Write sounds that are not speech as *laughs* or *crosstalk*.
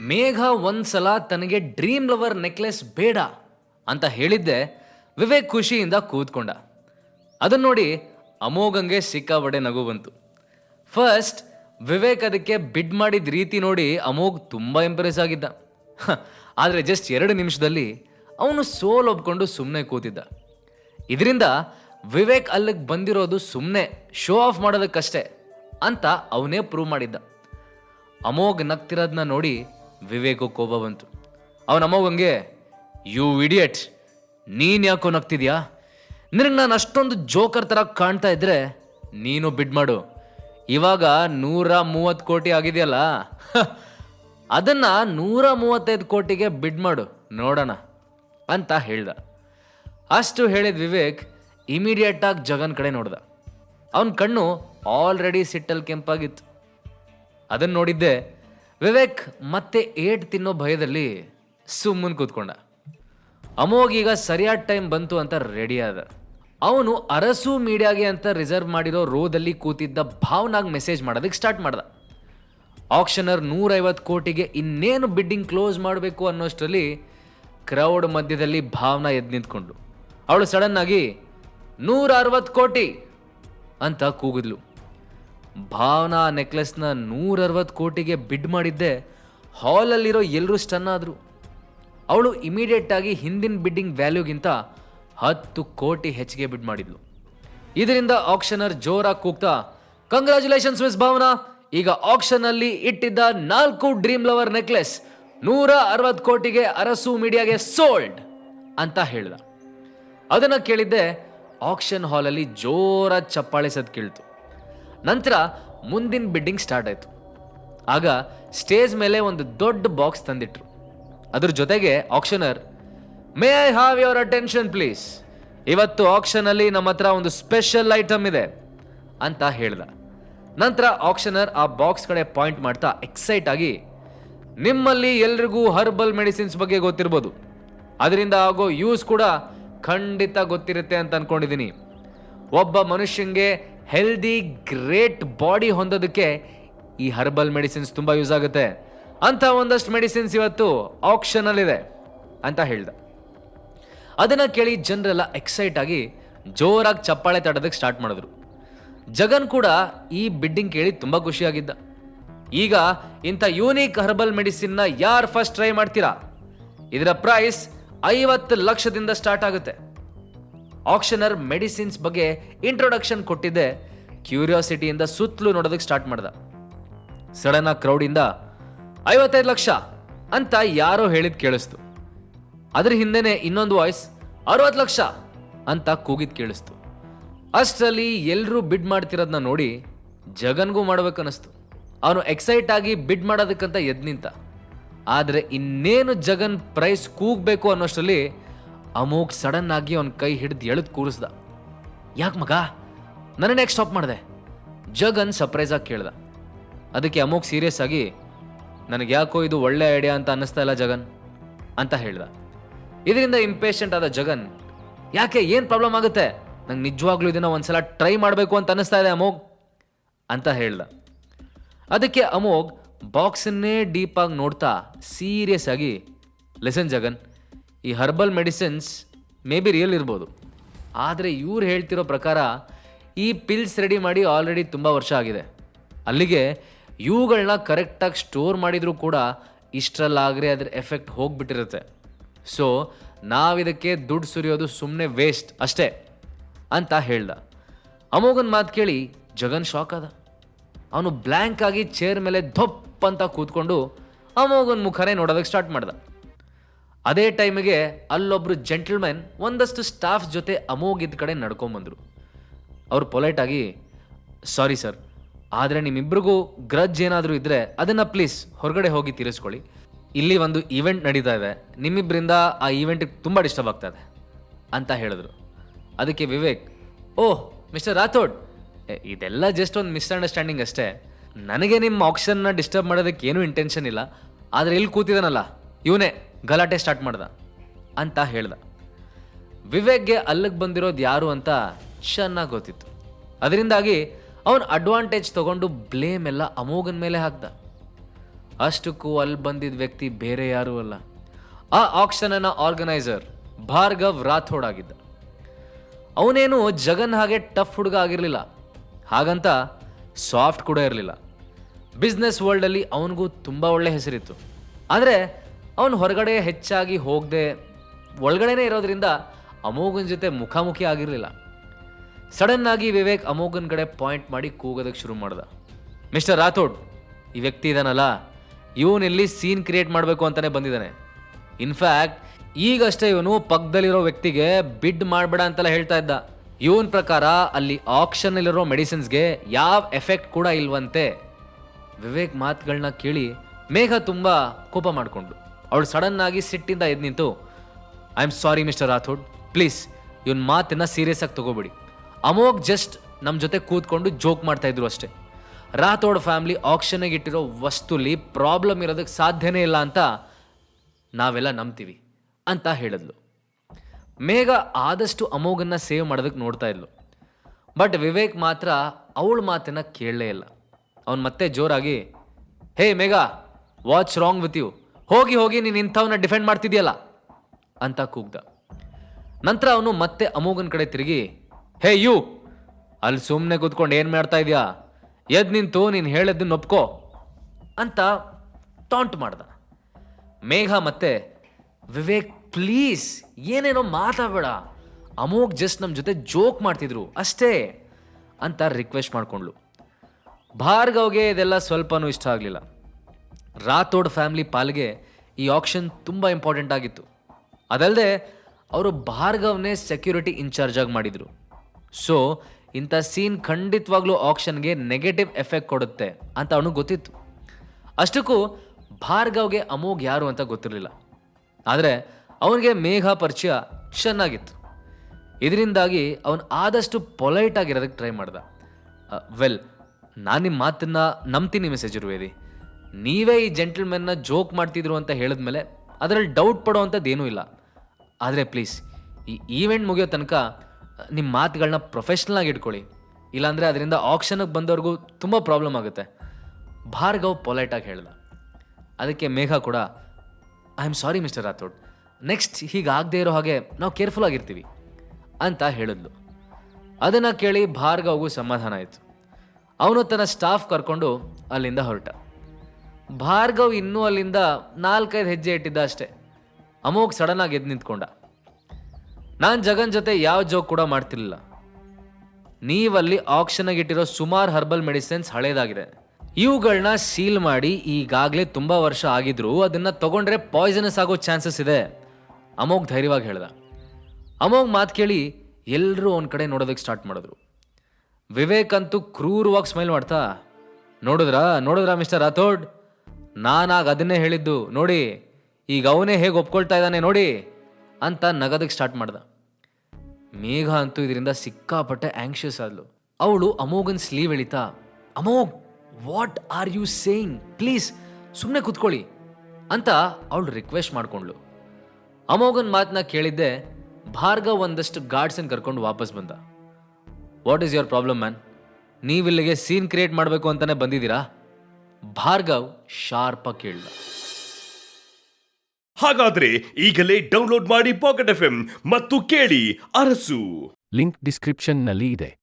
ಮೇಘ ಒಂದ್ಸಲ ತನಗೆ dream lover necklace ಬೇಡ ಅಂತ ಹೇಳಿದ್ದೆ ವಿವೇಕ್ ಖುಷಿಯಿಂದ ಕೂತ್ಕೊಂಡ. ಅದನ್ನ ನೋಡಿ ಅಮೋಘಂಗೆ ಸಿಕ್ಕಾಬಡೆ ನಗು ಬಂತು. ಫಸ್ಟ್ ವಿವೇಕ್ ಅದಕ್ಕೆ ಬಿಡ್ ಮಾಡಿದ ರೀತಿ ನೋಡಿ ಅಮೋಘ್ ತುಂಬ ಇಂಪ್ರೆಸ್ ಆಗಿದ್ದ. ಆದರೆ ಜಸ್ಟ್ ಎರಡು ನಿಮಿಷದಲ್ಲಿ ಅವನು ಸೋಲ್ ಒಪ್ಕೊಂಡು ಸುಮ್ಮನೆ ಕೂತಿದ್ದ. ಇದರಿಂದ ವಿವೇಕ್ ಅಲ್ಲಿಗೆ ಬಂದಿರೋದು ಸುಮ್ಮನೆ ಶೋ ಆಫ್ ಮಾಡೋದಕ್ಕಷ್ಟೇ ಅಂತ ಅವನೇ ಪ್ರೂವ್ ಮಾಡಿದ್ದ. ಅಮೋಘ್ ನಗ್ತಿರೋದನ್ನ ನೋಡಿ ವಿವೇಕು ಕೋಪ ಬಂತು. ಅವನ ಅಮ್ಮಗಂಗೆ ಯು ಇಡಿಯಟ್, ನೀನು ಯಾಕೋ ನಗ್ತಿದ್ಯಾ? ನಿನಗೆ ನಾನು ಅಷ್ಟೊಂದು ಜೋಕರ್ ಥರ ಕಾಣ್ತಾ ಇದ್ರೆ ನೀನು ಬಿಡ್ ಮಾಡು. ಇವಾಗ ನೂರ ಮೂವತ್ತು ಕೋಟಿ ಆಗಿದೆಯಲ್ಲ? *laughs* ಅದನ್ನು ನೂರ ಮೂವತ್ತೈದು ಕೋಟಿಗೆ ಬಿಡ್ ಮಾಡು, ನೋಡೋಣ, ಅಂತ ಹೇಳ್ದ. ಅಷ್ಟು ಹೇಳಿದ ವಿವೇಕ್ ಇಮಿಡಿಯೇಟಾಗಿ ಜಗನ್ ಕಡೆ ನೋಡ್ದ. ಅವನ ಕಣ್ಣು ಆಲ್ರೆಡಿ ಸಿಟ್ಟಲ್ಲಿ ಕೆಂಪಾಗಿತ್ತು. ಅದನ್ನು ನೋಡಿದ್ದೆ ವಿವೇಕ್ ಮತ್ತೆ ಏಟ್ ತಿನ್ನೋ ಭಯದಲ್ಲಿ ಸುಮ್ಮನೆ ಕೂತ್ಕೊಂಡ. ಅಮೋಘ್ ಈಗ ಸರಿಯಾದ ಟೈಮ್ ಬಂತು ಅಂತ ರೆಡಿ ಆದ. ಅವನು ಅರಸು ಮೀಡಿಯಾಗೆ ಅಂತ ರಿಸರ್ವ್ ಮಾಡಿರೋ ರೋದಲ್ಲಿ ಕೂತಿದ್ದ ಭಾವನಾಗ್ ಮೆಸೇಜ್ ಮಾಡೋದಕ್ಕೆ ಸ್ಟಾರ್ಟ್ ಮಾಡ್ದ. ಆಕ್ಷನರ್ ನೂರೈವತ್ತು ಕೋಟಿಗೆ ಇನ್ನೇನು ಬಿಡ್ಡಿಂಗ್ ಕ್ಲೋಸ್ ಮಾಡಬೇಕು ಅನ್ನೋಷ್ಟರಲ್ಲಿ ಕ್ರೌಡ್ ಮಧ್ಯದಲ್ಲಿ ಭಾವನಾ ಎದ್ದು ನಿಂತ್ಕೊಂಡು. ಅವಳು ಸಡನ್ನಾಗಿ ನೂರ ಅರವತ್ತು ಕೋಟಿ ಅಂತ ಕೂಗಿದ್ಲು. ಭಾವನಾ ನೆಕ್ಲೆಸ್ನ ನೂರ ಅರವತ್ತು ಕೋಟಿಗೆ ಬಿಡ್ ಮಾಡಿದ್ದೆ. ಹಾಲಲ್ಲಿರೋ ಎಲ್ಲರೂ ಸ್ಟನ್ ಆದರು ಅವಳು ಇಮಿಡಿಯೇಟಾಗಿ ಹಿಂದಿನ ಬಿಡ್ಡಿಂಗ್ ವ್ಯಾಲ್ಯೂಗಿಂತ ಹತ್ತು ಕೋಟಿ ಹೆಚ್ಚಿಗೆ ಬಿಡ್ ಮಾಡಿದ್ಲು. ಇದರಿಂದ ಆಕ್ಷನರ್ ಜೋರಾಗಿ ಕೂಗ್ತಾ ಕಂಗ್ರ್ಯಾಚುಲೇಷನ್ಸ್ ಮಿಸ್ ಭಾವನಾ. ಈಗ ಆಕ್ಷನ್ ಅಲ್ಲಿ ಇಟ್ಟಿದ್ದ ನಾಲ್ಕು ಡ್ರೀಮ್ ಲವರ್ ನೆಕ್ಲೆಸ್ ನೂರ ಅರವತ್ತು ಕೋಟಿಗೆ ಅರಸು ಮೀಡಿಯಾಗೆ ಸೋಲ್ಡ್ ಅಂತ ಹೇಳಿದ. ಅದನ್ನ ಕೇಳಿದ್ದೆ, ಆಕ್ಷನ್ ಹಾಲಲ್ಲಿ ಜೋರ ಚಪ್ಪಾಳೆ ಸದ್ ಕೇಳ್ತು. ನಂತರ ಮುಂದಿನ ಬಿಡ್ಡಿಂಗ್ ಸ್ಟಾರ್ಟ್ ಆಯಿತು. ಆಗ ಸ್ಟೇಜ್ ಮೇಲೆ ಒಂದು ದೊಡ್ಡ ಬಾಕ್ಸ್ ತಂದಿಟ್ರು. ಅದ್ರ ಜೊತೆಗೆ auctioneer may I have your attention please ಇವತ್ತು ಆಕ್ಷನ್ ಅಲ್ಲಿ ನಮ್ಮ ಹತ್ರ ಒಂದು ಸ್ಪೆಷಲ್ ಐಟಮ್ ಇದೆ ಅಂತ ಹೇಳ್ದ. ನಂತರ ಆಕ್ಷನರ್ ಆ ಬಾಕ್ಸ್ ಕಡೆ ಪಾಯಿಂಟ್ ಮಾಡ್ತಾ ಎಕ್ಸೈಟ್ ಆಗಿ, ನಿಮ್ಮಲ್ಲಿ ಎಲ್ರಿಗೂ ಹರ್ಬಲ್ ಮೆಡಿಸಿನ್ಸ್ ಬಗ್ಗೆ ಗೊತ್ತಿರ್ಬೋದು. ಅದರಿಂದ ಆಗೋ ಯೂಸ್ ಕೂಡ ಖಂಡಿತ ಗೊತ್ತಿರುತ್ತೆ ಅಂತ ಅನ್ಕೊಂಡಿದ್ದೀನಿ ಒಬ್ಬ ಮನುಷ್ಯಂಗೆ ಹೆಲ್ದಿ ಗ್ರೇಟ್ ಬಾಡಿ ಹೊಂದೋದಕ್ಕೆ ಈ ಹರ್ಬಲ್ ಮೆಡಿಸಿನ್ಸ್ ತುಂಬ ಯೂಸ್ ಆಗುತ್ತೆ. ಅಂತ ಒಂದಷ್ಟು ಮೆಡಿಸಿನ್ಸ್ ಇವತ್ತು ಆಕ್ಷನಲ್ಲಿದೆ ಅಂತ ಹೇಳ್ದ. ಅದನ್ನ ಕೇಳಿ ಜನರೆಲ್ಲ ಎಕ್ಸೈಟ್ ಆಗಿ ಜೋರಾಗಿ ಚಪ್ಪಾಳೆ ತಡೋದಕ್ಕೆ ಸ್ಟಾರ್ಟ್ ಮಾಡಿದ್ರು. ಜಗನ್ ಕೂಡ ಈ ಬಿಡ್ಡಿಂಗ್ ಕೇಳಿ ತುಂಬ ಖುಷಿಯಾಗಿದ್ದ. ಈಗ ಇಂಥ ಯೂನಿಕ್ ಹರ್ಬಲ್ ಮೆಡಿಸಿನ್ನ ಯಾರು ಫಸ್ಟ್ ಟ್ರೈ ಮಾಡ್ತೀರಾ? ಇದರ ಪ್ರೈಸ್ ಐವತ್ತು ಲಕ್ಷದಿಂದ ಸ್ಟಾರ್ಟ್ ಆಗುತ್ತೆ. ಆಕ್ಷನರ್ ಮೆಡಿಸಿನ್ಸ್ ಬಗ್ಗೆ ಇಂಟ್ರೊಡಕ್ಷನ್ ಕೊಟ್ಟಿದ್ದೆ ಕ್ಯೂರಿಯಾಸಿಟಿಯಿಂದ ಸುತ್ತಲೂ ನೋಡೋದಕ್ಕೆ ಸ್ಟಾರ್ಟ್ ಮಾಡ್ದ. ಸಡನ್ ಆಗಿ ಕ್ರೌಡಿಂದ ಐವತ್ತೈದು ಲಕ್ಷ ಅಂತ ಯಾರೋ ಹೇಳಿದ್ ಕೇಳಿಸ್ತು. ಅದ್ರ ಹಿಂದೆನೆ ಇನ್ನೊಂದು ವಾಯ್ಸ್ ಅರವತ್ತು ಲಕ್ಷ ಅಂತ ಕೂಗಿದ್ ಕೇಳಿಸ್ತು. ಅಷ್ಟರಲ್ಲಿ ಎಲ್ಲರೂ ಬಿಡ್ ಮಾಡ್ತಿರೋದನ್ನ ನೋಡಿ ಜಗನ್ಗೂ ಮಾಡ್ಬೇಕನ್ನಿಸ್ತು. ಅವನು ಎಕ್ಸೈಟ್ ಆಗಿ ಬಿಡ್ ಮಾಡೋದಕ್ಕಂತ ಎದ್ ನಿಂತ. ಆದರೆ ಇನ್ನೇನು ಜಗನ್ ಪ್ರೈಸ್ ಕೂಗಬೇಕು ಅನ್ನೋಷ್ಟರಲ್ಲಿ ಅಮೋಘ್ ಸಡನ್ ಆಗಿ ಅವನ ಕೈ ಹಿಡಿದು ಎಳೆದು ಕೂರಿಸ್ದ. ಯಾಕೆ ಮಗ? ನನ್ನ ಯಾಕೆ ಸ್ಟಾಪ್ ಮಾಡಿದೆ? ಜಗನ್ ಸರ್ಪ್ರೈಸ್ ಆಗಿ ಕೇಳ್ದ. ಅದಕ್ಕೆ ಅಮೋಗ್ ಸೀರಿಯಸ್ ಆಗಿ, ನನಗೆ ಯಾಕೋ ಇದು ಒಳ್ಳೆ ಐಡಿಯಾ ಅಂತ ಅನ್ನಿಸ್ತಾ ಇಲ್ಲ ಜಗನ್, ಅಂತ ಹೇಳ್ದ. ಇದರಿಂದ ಇಂಪೇಷಂಟ್ ಆದ ಜಗನ್, ಯಾಕೆ, ಏನು ಪ್ರಾಬ್ಲಮ್ ಆಗುತ್ತೆ? ನಂಗೆ ನಿಜವಾಗ್ಲೂ ಇದನ್ನ ಒಂದ್ಸಲ ಟ್ರೈ ಮಾಡಬೇಕು ಅಂತ ಅನ್ನಿಸ್ತಾ ಇದೆ ಅಮೋಘ್, ಅಂತ ಹೇಳ್ದ. ಅದಕ್ಕೆ ಅಮೋಗ್ ಬಾಕ್ಸನ್ನೇ ಡೀಪಾಗಿ ನೋಡ್ತಾ ಸೀರಿಯಸ್ ಆಗಿ ಲೆಸನ್ ಜಗನ್ ಈ herbal medicines may be real ಇರ್ಬೋದು. ಆದರೆ ಇವ್ರು ಹೇಳ್ತಿರೋ ಪ್ರಕಾರ ಈ ಪಿಲ್ಸ್ ರೆಡಿ ಮಾಡಿ ಆಲ್ರೆಡಿ ತುಂಬ ವರ್ಷ ಆಗಿದೆ. ಅಲ್ಲಿಗೆ ಇವುಗಳನ್ನ ಕರೆಕ್ಟಾಗಿ ಸ್ಟೋರ್ ಮಾಡಿದರೂ ಕೂಡ ಇಷ್ಟರಲ್ಲಾಗ್ರೆ ಅದ್ರ ಎಫೆಕ್ಟ್ ಹೋಗ್ಬಿಟ್ಟಿರುತ್ತೆ. ಸೊ ನಾವಿದಕ್ಕೆ ದುಡ್ಡು ಸುರಿಯೋದು ಸುಮ್ಮನೆ ವೇಸ್ಟ್ ಅಷ್ಟೇ ಅಂತ ಹೇಳ್ದ. ಅಮೋಘನ್ ಮಾತು ಕೇಳಿ ಜಗನ್ ಶಾಕ್ ಅದ ಅವನು ಬ್ಲ್ಯಾಂಕ್ ಆಗಿ ಚೇರ್ ಮೇಲೆ ಧೊಪ್ ಅಂತ ಕೂತ್ಕೊಂಡು ಅಮೋಘನ್ ಮುಖನೇ ನೋಡೋದಕ್ಕೆ ಸ್ಟಾರ್ಟ್ ಮಾಡ್ದ. ಅದೇ ಟೈಮಿಗೆ ಅಲ್ಲೊಬ್ರು ಜೆಂಟಲ್ಮೆನ್ ಒಂದಷ್ಟು ಸ್ಟಾಫ್ ಜೊತೆ ಅಮೋಗಿದ್ದ ಕಡೆ ನಡ್ಕೊಂಬಂದರು ಅವರು ಪೊಲೈಟ್ ಆಗಿ, ಸಾರಿ ಸರ್, ಆದರೆ ನಿಮ್ಮಿಬ್ರಿಗೂ ಗ್ರಜ್ ಏನಾದರೂ ಇದ್ದರೆ ಅದನ್ನು ಪ್ಲೀಸ್ ಹೊರಗಡೆ ಹೋಗಿ ತೀರಿಸ್ಕೊಳ್ಳಿ. ಇಲ್ಲಿ ಒಂದು ಈವೆಂಟ್ ನಡೀತಾ ಇದೆ. ನಿಮ್ಮಿಬ್ಬರಿಂದ ಆ ಈವೆಂಟಿಗೆ ತುಂಬ ಡಿಸ್ಟರ್ಬ್ ಆಗ್ತಾ ಇದೆ, ಅಂತ ಹೇಳಿದ್ರು. ಅದಕ್ಕೆ ವಿವೇಕ್ ಓಹ್ ಮಿಸ್ಟರ್ ರಾಥೋಡ್ ಇದೆಲ್ಲ ಜಸ್ಟ್ ಒಂದು ಮಿಸ್ಅಂಡರ್ಸ್ಟ್ಯಾಂಡಿಂಗ್ ಅಷ್ಟೇ. ನನಗೆ ನಿಮ್ಮ ಆಪ್ಷನ್ನ ಡಿಸ್ಟರ್ಬ್ ಮಾಡೋದಕ್ಕೆ ಏನೂ ಇಂಟೆನ್ಷನ್ ಇಲ್ಲ. ಆದರೆ ಇಲ್ಲಿ ಕೂತಿದ್ದಾನಲ್ಲ ಇವನೇ. ಗಲಾಟೆ ಸ್ಟಾರ್ಟ್ ಮಾಡ್ದ ಅಂತ ಹೇಳ್ದ. ವಿವೇಕ್ಗೆ ಅಲ್ಲಿಗೆ ಬಂದಿರೋದು ಯಾರು ಅಂತ ಚೆನ್ನಾಗಿ ಗೊತ್ತಿತ್ತು. ಅದರಿಂದಾಗಿ ಅವನು ಅಡ್ವಾಂಟೇಜ್ ತಗೊಂಡು ಬ್ಲೇಮ್ ಎಲ್ಲ ಅಮೋಘನ್ ಮೇಲೆ ಹಾಕ್ದ. ಅಷ್ಟಕ್ಕೂ ಅಲ್ಲಿ ಬಂದಿದ್ದ ವ್ಯಕ್ತಿ ಬೇರೆ ಯಾರೂ ಅಲ್ಲ. ಆ ಆಕ್ಷನನ್ನ ಆರ್ಗನೈಸರ್ ಭಾರ್ಗವ್ ರಾಥೋಡ್ ಆಗಿದ್ದ. ಅವನೇನು ಜಗನ್ ಹಾಗೆ ಟಫ್ ಹುಡುಗ ಆಗಿರಲಿಲ್ಲ. ಹಾಗಂತ ಸಾಫ್ಟ್ ಕೂಡ ಇರಲಿಲ್ಲ. ಬಿಸ್ನೆಸ್ ವರ್ಲ್ಡಲ್ಲಿ ಅವನಿಗೂ ತುಂಬ ಒಳ್ಳೆ ಹೆಸರಿತ್ತು. ಆದರೆ ಅವನು ಹೊರಗಡೆ ಹೆಚ್ಚಾಗಿ ಹೋಗದೆ ಒಳಗಡೆನೇ ಇರೋದ್ರಿಂದ ಅಮೋಘನ್ ಜೊತೆ ಮುಖಾಮುಖಿ ಆಗಿರಲಿಲ್ಲ. ಸಡನ್ ಆಗಿ ವಿವೇಕ್ ಅಮೋಘನ್ ಕಡೆ ಪಾಯಿಂಟ್ ಮಾಡಿ ಕೂಗೋದಕ್ಕೆ ಶುರು ಮಾಡ್ದ. ಮಿಸ್ಟರ್ ರಾಥೋಡ್ ಈ ವ್ಯಕ್ತಿ ಇದಾನಲ್ಲ. ಇವನಿಲ್ಲಿ ಸೀನ್ ಕ್ರಿಯೇಟ್ ಮಾಡಬೇಕು ಅಂತಲೇ ಬಂದಿದ್ದಾನೆ ಇನ್ಫ್ಯಾಕ್ಟ್ ಈಗಷ್ಟೇ ಇವನು ಪಕ್ಕದಲ್ಲಿರೋ ವ್ಯಕ್ತಿಗೆ ಬಿಡ್ ಮಾಡಬೇಡ ಅಂತೆಲ್ಲ ಹೇಳ್ತಾ ಇದ್ದ. ಇವನ ಪ್ರಕಾರ ಅಲ್ಲಿ ಆಕ್ಷನ್ನಲ್ಲಿರೋ ಮೆಡಿಸಿನ್ಸ್ಗೆ ಯಾವ ಎಫೆಕ್ಟ್ ಕೂಡ ಇಲ್ವಂತೆ. ವಿವೇಕ್ ಮಾತುಗಳನ್ನ ಕೇಳಿ ಮೇಘ ತುಂಬ ಕೋಪ ಮಾಡಿಕೊಂಡು ಅವಳು ಸಡನ್ ಆಗಿ ಸಿಟ್ಟಿಂದ ಎದ್ದು ನಿಂತು I am sorry mister Rathod please ಇವನ್ ಮಾತನ್ನ ಸೀರಿಯಸ್ ಆಗಿ ತಗೋಬೇಡಿ. ಅಮೋಗ್ ಜಸ್ಟ್ ನಮ್ಮ ಜೊತೆ ಕೂತ್ಕೊಂಡು ಜೋಕ್ ಮಾಡ್ತಾ ಇದ್ರು ಅಷ್ಟೇ. ರಾಥೋಡ್ ಫ್ಯಾಮಿಲಿ ಆಕ್ಷನ್ಗೆ ಇಟ್ಟಿರೋ ವಸ್ತುಲಿ ಪ್ರಾಬ್ಲಮ್ ಇರೋದಕ್ಕೆ ಸಾಧ್ಯನೇ ಇಲ್ಲ ಅಂತ ನಾವೆಲ್ಲ ನಂಬ್ತೀವಿ ಅಂತ ಹೇಳಿದ್ಲು. ಮೇಘ ಆದಷ್ಟು ಅಮೋಘನ್ನು ಸೇವ್ ಮಾಡೋದಕ್ಕೆ ನೋಡ್ತಾ ಇದ್ಲು. ಬಟ್ ವಿವೇಕ್ ಮಾತ್ರ ಅವಳ ಮಾತನ್ನ ಕೇಳಲೇ ಇಲ್ಲ. ಅವನು ಮತ್ತೆ ಜೋರಾಗಿ hey Megha watch wrong with you ಹೋಗಿ ಹೋಗಿ ನೀನು ಇಂಥವನ್ನ ಡಿಫೆಂಡ್ ಮಾಡ್ತಿದ್ಯಲ್ಲ? ಅಂತ ಕೂಗ್ದ. ನಂತರ ಅವನು ಮತ್ತೆ ಅಮೋಘನ್ ಕಡೆ ತಿರುಗಿ, ಹೇ ಯು ಅಲ್ಲಿ ಸುಮ್ಮನೆ ಕೂತ್ಕೊಂಡು ಏನು ಮಾಡ್ತಾ ಇದೀಯಾ? ಎದ್ ನಿಂತು ನೀನು ಹೇಳಿದ್ದನ್ನು ಒಪ್ಕೋ. ಅಂತ ಟಾಂಟ್ ಮಾಡ್ದ. ಮೇಘ ಮತ್ತೆ, ವಿವೇಕ್ ಪ್ಲೀಸ್ ಏನೇನೋ ಮಾತಾಡಬೇಡ. ಅಮೋಘ್ ಜಸ್ಟ್ ನಮ್ಮ ಜೊತೆ ಜೋಕ್ ಮಾಡ್ತಿದ್ರು, ಅಷ್ಟೇ, ಅಂತ ರಿಕ್ವೆಸ್ಟ್ ಮಾಡ್ಕೊಂಡ್ಲು ಭಾರ್ಗವ್ಗೆ ಇದೆಲ್ಲ ಸ್ವಲ್ಪನೂ ಇಷ್ಟ ಆಗಲಿಲ್ಲ. ರಾಥೋಡ್ ಫ್ಯಾಮಿಲಿ ಪಾಲ್ಗೆ ಈ ಆಕ್ಷನ್ ತುಂಬ ಇಂಪಾರ್ಟೆಂಟ್ ಆಗಿತ್ತು. ಅದಲ್ಲದೆ ಅವರು ಭಾರ್ಗವ್ನೇ ಸೆಕ್ಯೂರಿಟಿ ಇನ್ಚಾರ್ಜ್ ಆಗಿ ಮಾಡಿದರು. ಸೊ ಇಂಥ ಸೀನ್ ಖಂಡಿತವಾಗ್ಲೂ ಆಕ್ಷನ್ಗೆ ನೆಗೆಟಿವ್ ಎಫೆಕ್ಟ್ ಕೊಡುತ್ತೆ ಅಂತ ಅವನಿಗೆ ಗೊತ್ತಿತ್ತು. ಅಷ್ಟಕ್ಕೂ ಭಾರ್ಗವ್ಗೆ ಅಮೋಘ್ ಯಾರು ಅಂತ ಗೊತ್ತಿರಲಿಲ್ಲ. ಆದರೆ ಅವನಿಗೆ ಮೇಘ ಪರಿಚಯ ಚೆನ್ನಾಗಿತ್ತು. ಇದರಿಂದಾಗಿ ಅವನು ಆದಷ್ಟು ಪೊಲೈಟ್ ಆಗಿರೋದಕ್ಕೆ ಟ್ರೈ ಮಾಡ್ದ. ವೆಲ್ ನಾನು ನಿಮ್ಮ ಮಾತನ್ನ ನಂಬ್ತೀನಿ ಮೆಸೇಜ್ ಇರುವೇದಿ ನೀವೇ ಈ ಜೆಂಟಲ್ಮೆನ್ನ ಜೋಕ್ ಮಾಡ್ತಿದ್ರು ಅಂತ ಹೇಳಿದ್ಮೇಲೆ ಅದರಲ್ಲಿ ಡೌಟ್ ಪಡೋ ಅಂಥದ್ದೇನೂ ಇಲ್ಲ. ಆದರೆ ಪ್ಲೀಸ್ ಈ ಈವೆಂಟ್ ಮುಗಿಯೋ ತನಕ ನಿಮ್ಮ ಮಾತುಗಳನ್ನ ಪ್ರೊಫೆಷ್ನಲ್ ಆಗಿ ಇಟ್ಕೊಳ್ಳಿ. ಇಲ್ಲಾಂದರೆ ಅದರಿಂದ ಆಕ್ಷನ್ಗೆ ಬಂದವ್ರಿಗೂ ತುಂಬ ಪ್ರಾಬ್ಲಮ್ ಆಗುತ್ತೆ. ಭಾರ್ಗವ್ ಪೊಲೈಟಾಗಿ ಹೇಳ್ದ ಅದಕ್ಕೆ ಮೇಘ ಕೂಡ I am sorry mister Rathod next ಹೀಗಾಗದೇ ಇರೋ ಹಾಗೆ ನಾವು ಕೇರ್ಫುಲ್ ಆಗಿರ್ತೀವಿ, ಅಂತ ಹೇಳಿದ್ಲು. ಅದನ್ನು ಕೇಳಿ ಭಾರ್ಗವ್ಗೂ ಸಮಾಧಾನ ಆಯಿತು. ಅವನು ತನ್ನ ಸ್ಟಾಫ್ ಕರ್ಕೊಂಡು ಅಲ್ಲಿಂದ ಹೊರಟ. ಭಾರ್ಗವ್ ಇನ್ನೂ ಅಲ್ಲಿಂದ ನಾಲ್ಕೈದು ಹೆಜ್ಜೆ ಇಟ್ಟಿದ್ದ ಅಷ್ಟೇ. ಅಮೋಘ್ ಸಡನ್ ಆಗಿ ಎದ್ದು ನಿಂತ್ಕೊಂಡ. ನಾನು ಜಗನ್ ಜೊತೆ ಯಾವ ಜೋಕ್ ಕೂಡ ಮಾಡ್ತಿರ್ಲಿಲ್ಲ. ನೀವಲ್ಲಿ ಆಕ್ಷನ್ಗೆ ಇಟ್ಟಿರೋ ಸುಮಾರು ಹರ್ಬಲ್ ಮೆಡಿಸಿನ್ಸ್ ಹಳೇದಾಗಿದೆ. ಇವುಗಳನ್ನ ಸೀಲ್ ಮಾಡಿ ಈಗಾಗಲೇ ತುಂಬ ವರ್ಷ ಆಗಿದ್ರು ಅದನ್ನ ತಗೊಂಡ್ರೆ ಪಾಯ್ಸನಸ್ ಆಗೋ ಚಾನ್ಸಸ್ ಇದೆ. ಅಮೋಘ್ ಧೈರ್ಯವಾಗಿ ಹೇಳ್ದ. ಅಮೋಘ್ ಮಾತು ಕೇಳಿ ಎಲ್ಲರೂ ಅವನ ಕಡೆ ನೋಡೋದಕ್ಕೆ ಸ್ಟಾರ್ಟ್ ಮಾಡಿದ್ರು. ವಿವೇಕ್ ಅಂತೂ ಕ್ರೂರವಾಗಿ ಸ್ಮೈಲ್ ಮಾಡ್ತಾ, ನೋಡಿದ್ರಾ ನೋಡಿದ್ರಾ ಮಿಸ್ಟರ್ ರಾಥೋಡ್? ನಾನಾಗ ಅದನ್ನೇ ಹೇಳಿದ್ದು, ನೋಡಿ, ಈಗ ಅವನೇ ಹೇಗೆ ಒಪ್ಕೊಳ್ತಾ ಇದ್ದಾನೆ ನೋಡಿ ಅಂತ ನಗದಕ್ಕೆ ಸ್ಟಾರ್ಟ್ ಮಾಡ್ದ. ಮೇಘ ಅಂತೂ ಇದರಿಂದ ಸಿಕ್ಕಾಪಟ್ಟೆ ಆಂಕ್ಷಿಯಸ್ ಆದ್ಲು. ಅವಳು, ಅಮೋಘನ್ sleeve ಎಳಿತಾ? Amogh what are you saying please ಸುಮ್ಮನೆ ಕೂತ್ಕೊಳ್ಳಿ. ಅಂತ ಅವಳು ರಿಕ್ವೆಸ್ಟ್ ಮಾಡಿಕೊಂಡ್ಳು. ಅಮೋಘನ್ ಮಾತನ್ನ ಕೇಳಿದ್ದೆ, ಭಾರ್ಗವ್ ಒಂದಷ್ಟು ಗಾರ್ಡ್ಸನ್ ಕರ್ಕೊಂಡು ವಾಪಸ್ ಬಂದ. What is your problem man ನೀವಿಲ್ಲಿಗೆ scene create ಮಾಡಬೇಕು ಅಂತಾನೆ ಬಂದಿದ್ದೀರಾ? ಭಾರ್ಗವ್ ಶಾರ್ಪ ಕೇಳ ಹಾಗಾದ್ರೆ ಈಗಲೇ ಡೌನ್ಲೋಡ್ ಮಾಡಿ ಪಾಕೆಟ್ ಎಫ್ ಮತ್ತು ಕೇಳಿ ಅರಸು. ಲಿಂಕ್ ಡಿಸ್ಕ್ರಿಪ್ಷನ್ನಲ್ಲಿ ಇದೆ.